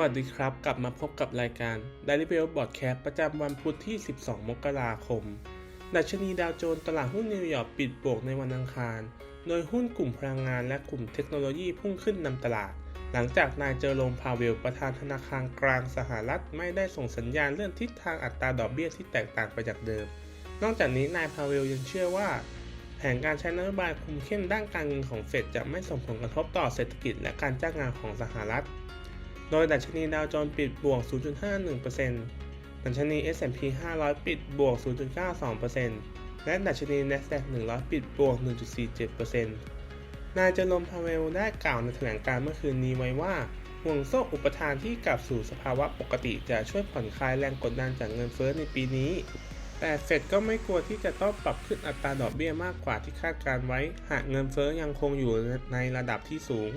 วัสดีครับ กลับมาพบกับรายการ Daily b e l l Broadcast ประจำวันพุธที่ 12 มกราคม ดัชนีดาวโจนส์ตลาดหุ้นนิวยอร์กปิดบวกในวันอังคาร โดยหุ้นกลุ่มพลังงานและกลุ่มเทคโนโลยีพุ่งขึ้นนำตลาด หลังจากนายเจอโรมพาเวลประธานธนาคารกลางสหรัฐไม่ได้ส่งสัญญาณเรื่องทิศทางอัตราดอกเบี้ยที่แตกต่างไปจากเดิม นอกจากนี้นายพาเวลยังเชื่อว่าแผนการใช้นโยบายคุมเข้มด้านการเงินของเฟดจะไม่ส่งผลกระทบต่อเศรษฐกิจและการจ้างงานของสหรัฐ โดยดัชนีดาวโจนส์ปิดบวก 0.51%ดัชนี S&P 500 ปิดบวก 0.92%และดัชนี NASDAQ 100 ปิดบวก 1.47%นายเจอรมพาเวลได้กล่าวในแถลงการเมื่อคืนนี้ไว้ว่าห่วงโซ่อุปทานที่กลับสู่สภาวะปกติจะช่วยผ่อนคลายแรงกดดันจากเงินเฟ้อในปีนี้ แต่เฟดก็ไม่กลัวที่จะต้องปรับขึ้นอัตราดอกเบี้ยมากกว่าที่คาดการไว้ หากเงินเฟ้อยังคงอยู่ในระดับที่สูง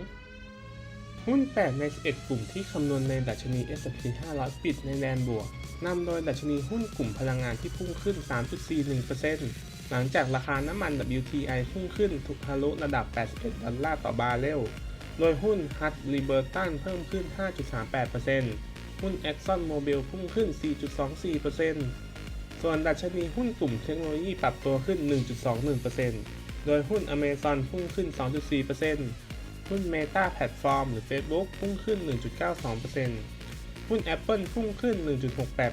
หุ้น 8 ใน 11 กลุ่มที่คำนวณในดัชนี S&P 500 ปิดในแดนบวก นำโดยดัชนีหุ้นกลุ่มพลังงานที่พุ่งขึ้น 3.41%หลังจากราคาน้ำมัน WTI พุ่งขึ้นทุกทะลุระดับ 81 ดอลลาร์ต่อบาร์เรล โดยหุ้น Hut Liberty เพิ่มขึ้น 5.38%หุ้น Exxon Mobil พุ่งขึ้น 4.24%ส่วนดัชนีหุ้นกลุ่มเทคโนโลยีปรับตัวขึ้น 1.21%โดยหุ้น Amazon พุ่งขึ้น 2.4% หุ้น Meta Platform หรือ Facebook พุ่งขึ้น 1.92%หุ้น Apple พุ่งขึ้น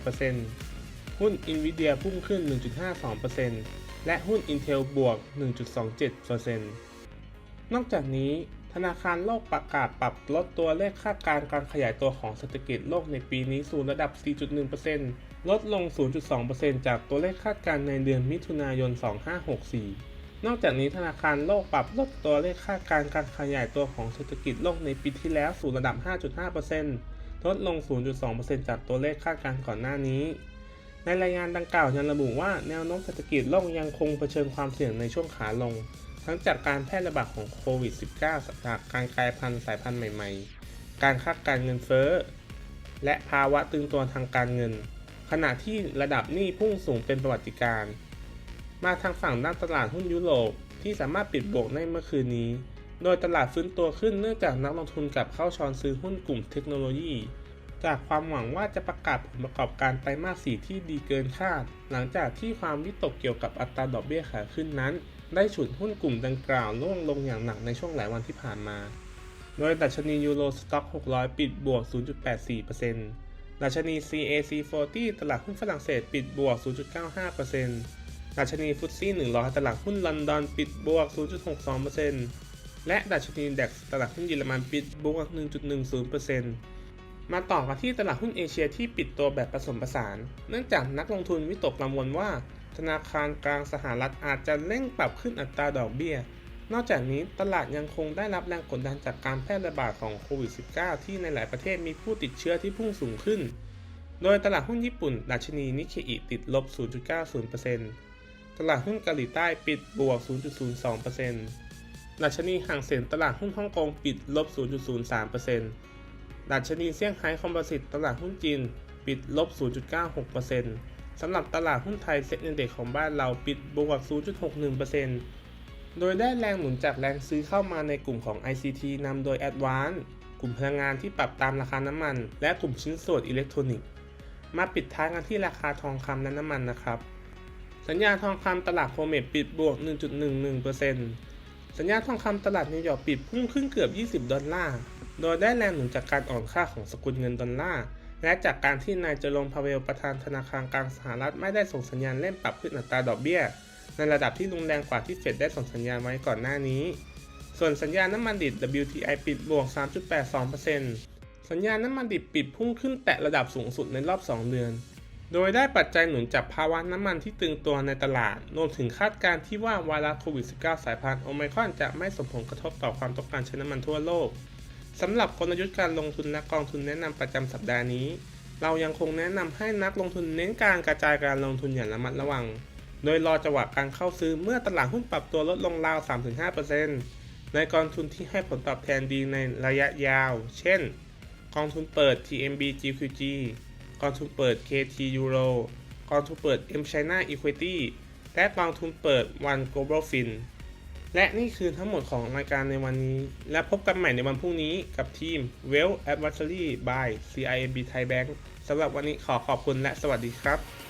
1.68%หุ้น Nvidia พุ่งขึ้น 1.52%และหุ้น Intel บวก 1.27%นอกจากนี้ธนาคารโลกประกาศปรับลดตัวเลขคาดการณ์การขยายตัวของเศรษฐกิจโลกในปีนี้สู่ระดับ 4.1%ลดลง 0.2%จากตัวเลขคาดการณ์ในเดือนมิถุนายน 2564 นอกจากนี้ธนาคารโลกปรับลดตัวเลขคาดการณ์การขยายตัวของเศรษฐกิจโลกในปีที่แล้วสู่ระดับ 5.5%ลดลง 0.2%จากตัวเลขคาดการณ์ก่อนหน้านี้ ในรายงานดังกล่าวยังระบุว่าแนวโน้มเศรษฐกิจโลกยังคงเผชิญความเสี่ยงในช่วงขาลง ทั้งจากการแพร่ระบาดของโควิด -19 จากการกลายพันธุ์สายพันธุ์ใหม่ๆ การคาดการณ์เงินเฟ้อ และภาวะตึงตัวทางการเงิน ขณะที่ระดับหนี้พุ่งสูงเป็นประวัติการณ์ มาทางฝั่งด้านตลาดหุ้นยุโรปที่สามารถปิดบวกได้เมื่อคืนนี้ โดยตลาดฟื้นตัวขึ้นเนื่องจากนักลงทุนกลับเข้าช้อนซื้อหุ้นกลุ่มเทคโนโลยี จากความหวังว่าจะประกาศผลประกอบการไตรมาสสี่ที่ดีเกินคาด หลังจากที่ความวิตกเกี่ยวกับอัตราดอกเบี้ยขาขึ้นนั้น ได้ฉุดหุ้นกลุ่มดังกล่าวร่วงลงอย่างหนักในช่วงหลายวันที่ผ่านมา โดยดัชนียูโรสต็อก 600 ปิดบวก 0.84%ดัชนี CAC 40 ตลาดหุ้นฝรั่งเศสปิดบวก 0.95% ดัชนีฟุตซี่ 100 ตลาดหุ้นลอนดอนปิดบวก 0.62%และดัชนีดัคตลาดหุ้นเยอรมันปิดบวก 1.10%มาต่อกันที่ตลาดหุ้นเอเชียที่ปิดตัวแบบผสมผสาน เนื่องจากนักลงทุนวิตกกังวลว่า ธนาคารกลางสหรัฐอาจจะเร่งปรับขึ้นอัตราดอกเบี้ย นอกจากนี้ตลาดยังคงได้รับแรงกดดันจากการแพร่ระบาดของโควิด -19 ที่ในหลายประเทศมีผู้ติดเชื้อที่พุ่งสูงขึ้นโดยตลาดหุ้นญี่ปุ่น ดัชนีนิเคอิติดลบ 0.90% ตลาดหุ้นเกาหลีใต้ปิดบวก 0.02%ดัชนีห่างเสียงตลาดหุ้นฮ่องกงปิดลบ 0.03%ดัชนีเซี่ยงไฮ้คอมโพสิตตลาดหุ้นจีนปิดลบ 0.96%สำหรับตลาดหุ้นไทยเซ็ตอินเด็กของบ้านเราปิดบวก 0.61%โดยได้แรงหนุนจากแรงซื้อเข้ามาในกลุ่มของ ICT นำโดย Advance กลุ่มพลังงานที่ปรับตามราคาน้ำมัน และกลุ่มชิ้นส่วนอิเล็กทรอนิกส์ มาปิดท้ายกันที่ราคาทองคำและน้ำมันนะครับ สัญญาทองคำตลาดโคเมดปิดบวก 1.11%สัญญาทองคำตลาดนิวยอร์กปิดพุ่งขึ้นเกือบ 20 ดอลลาร์ โดยได้แรงหนุนจากการอ่อนค่าของสกุลเงินดอลลาร์ และจากการที่นายเจอรงพาเวลประธานธนาคารกลางสหรัฐไม่ได้ส่งสัญญาณเร่งปรับขึ้นอัตราดอกเบี้ย ในระดับที่รุนแรงกว่าที่เฟดได้ส่งสัญญาณไว้ก่อนหน้านี้ ส่วนสัญญาณน้ำมันดิบ WTI ปิดบวก 3.82%สัญญาณน้ำมันดิบปิดพุ่งขึ้นแตะระดับสูงสุดในรอบ 2 เดือน โดยได้ปัจจัยหนุนจากภาวะน้ำมันที่ตึงตัวในตลาด รวมถึงคาดการณ์ที่ว่าไวรัสโควิด -19 สายพันธุ์โอไมครอนจะไม่ส่งผลกระทบต่อความต้องการใช้น้ำมันทั่วโลก สำหรับกลยุทธ์การลงทุนและกองทุนแนะนำประจำสัปดาห์นี้ เรายังคงแนะนำให้นักลงทุนเน้นการกระจายการลงทุนอย่างระมัดระวัง โดยรอจังหวะการเข้าซื้อเมื่อตลาดหุ้นปรับตัวลดลงราว 3-5%ในกองทุนที่ให้ผลตอบแทนดีในระยะยาว เช่น กองทุนเปิด TMB GQG กองทุนเปิด KT Euro กองทุนเปิด M China Equity และกองทุนเปิด One Global Fin และนี่คือทั้งหมดของรายการในวันนี้ และพบกันใหม่ในวันพรุ่งนี้กับทีม Well Advisory by CIMB Thai Bank สำหรับวันนี้ขอขอบคุณและสวัสดีครับ